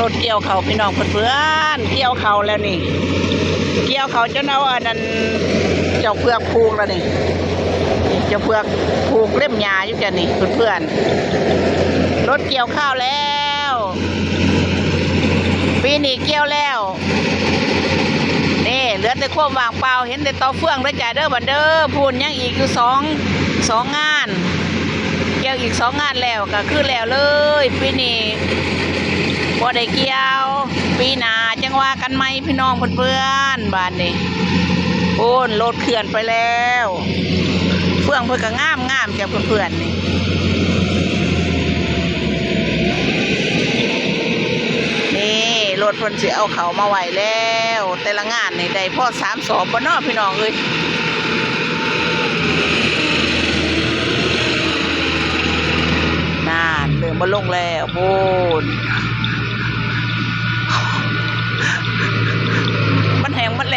รถเกี่ยวเขาพี่น้องเพื่อนเกี่ยวเขาแล้วนี่ เกี่ยวเขาจนเอาอันนั้นเจ้าเพือกผูกแล้วนี่เจ้าเพือกผูกเล่มยาอยู่กันนี่เพื่อนๆรถเกี่ยวข้าวแล้วปีนี้เกี่ยวแล้วนี่เหลือแต่ความว่างเปล่าเห็นแต่ต่อเฟืองแล้วจ่าเด้อบันเด้อพูนยังอีกอยู่สองสองงาน เกี่ยวอีกสองงานแล้วก็คือแล้วเลยปีนี้ พอได้เกี่ยว ปีหน้าจังว่ากันไหมพี่น้องเพื่อนๆบ้านนี้โอ้นรถเคลื่อนไปแล้ว เฟื่องเพื่อก็งามงามๆจ้ะเพื่อนๆนี่นี่รถเพิ่นสิเอาเขามาไหวแล้ว แต่ละงานนี่ได้พ่อสามสอบบ่นาะพี่น้องเอ้ยนานเดินมาลงแล้วโบน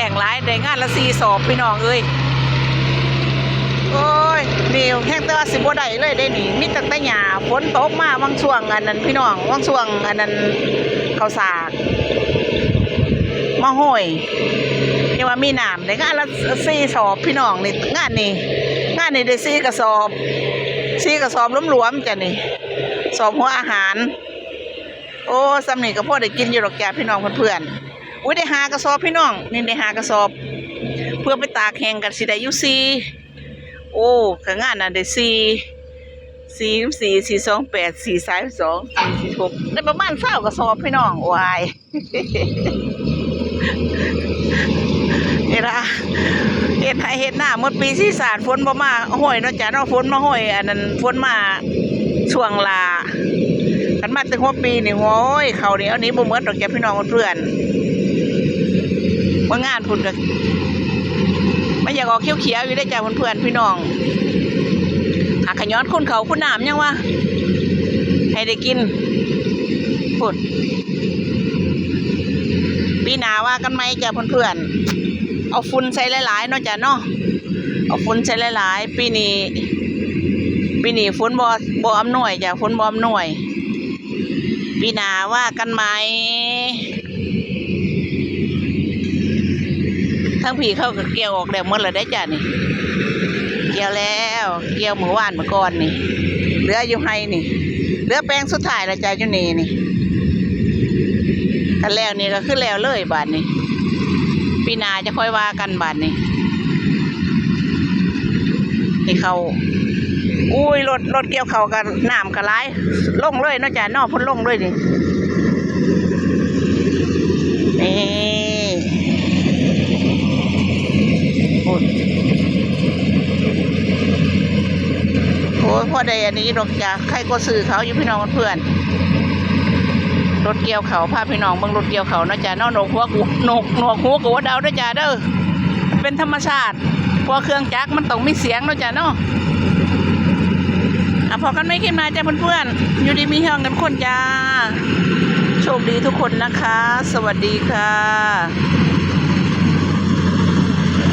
แหงหลงหลายได้งานละสี่สอบพี่น้องเอ้ยโอ้ยนี่แห้งแต่ว่าสิบ่ได้เลยได้นี่มีตั้งแต่หญ้าฝนตกมาบางช่วงอันนั้นพี่น้องบางช่วงอันนั้นเขาวสากมาห้อยยังว่ามีน้ำในงานละสี่สอบพี่น้องนี่งานนี้งานนี้ได้สี่กระสอบสี่กระสอบหลวมจ้ะนี่สอบหัวอาหาร โอ้สำนี่ก็พ่อได้กินอยู่หรอกแกพี่น้องเพื่อนๆ อุ้ยได้หากระสอบพี่น้องนี่ได้หากระสอบ เพื่อไปตากแห้งกันสิได้อยู่สี่โอ้ก็งานน่ะได้สี่สี่สี่สี่สองแปดสี่สามสองสี่สี่หกได้ประมาณเศร้ากระสอบพี่น้องวายเฮ็ดอะเฮ็ดให้เฮ็ดหน้าเมื่อปีที่สาดฝนบ่มาห้อยเนาะจ้ะเนาะฝนมาห้อยอันนั้นฝนมาช่วงลากันมาถึงหัวปีนี่โอ้ยเขานี่เอานี้บ่หมดดอกแกพี่น้องเพื่อน ว่างานพุ่นก็ไมันอยากออกเขียวๆอยู่ได้อจ้ะเพื่อนๆพี่น้องหากขย้อนคุณเขาคุณน้ำยังวะให้ได้กินพุ่นปีหนาว่ากันไหมจ้ะเพื่อนๆเอาฝุ่นใส่หลายๆเนาะจ้ะเนาะเอาฝุ่นใส่หลายๆปีนี้ปีนี้ฝนบ่บ่อำนวยจ้ะฝนบ่อำนวยปีหนาว่ากันไหม ทั้งผีเข้ากับเกี่ยวออกแล้วหมดแล้วได้จ้ะนี่ เกี่ยวแล้ว เกี่ยวเมื่อวานเมื่อก่อนนี่เหลืออยู่ให้นี่เหลือแปลงสุดท้ายล้วจ้ะอยู่นี่นี่ถ้าแล้วนี่ก็คือแล้วเลยบาทนี้ปีนาจะค่อยว่ากันบาทนี้นี่เขาอุ้ยรถรถเกี่ยวเขากันน้ำกระไรล่งเลยนาะจ้ะนอกพ้นล่งเลยนี่โอ้ยโอ้ ยพ่อใดอันนี้ดอกจ้ะใครก็ซื้อเขาอยู่พี่น้องเพื่อนรถเกี่ยวเขาพาพี่น้องเบิ่งรถเกี่ยวเขานาะจ้ะนาะหนวกหัวกูหนกหนวกหัวกูว่าเดาเด้จ้ะเด้อเป็นธรรมชาติพราะเครื่องจักรมันต้องมีเสียงนะจ้ะเนาะอะพอกันไม่ขึ้นมาจ้ะเพื่อนๆอยู่ดีมีเฮงกันคนจ้าโชคดีทุกคนนะคะ สวัสดีค่ะ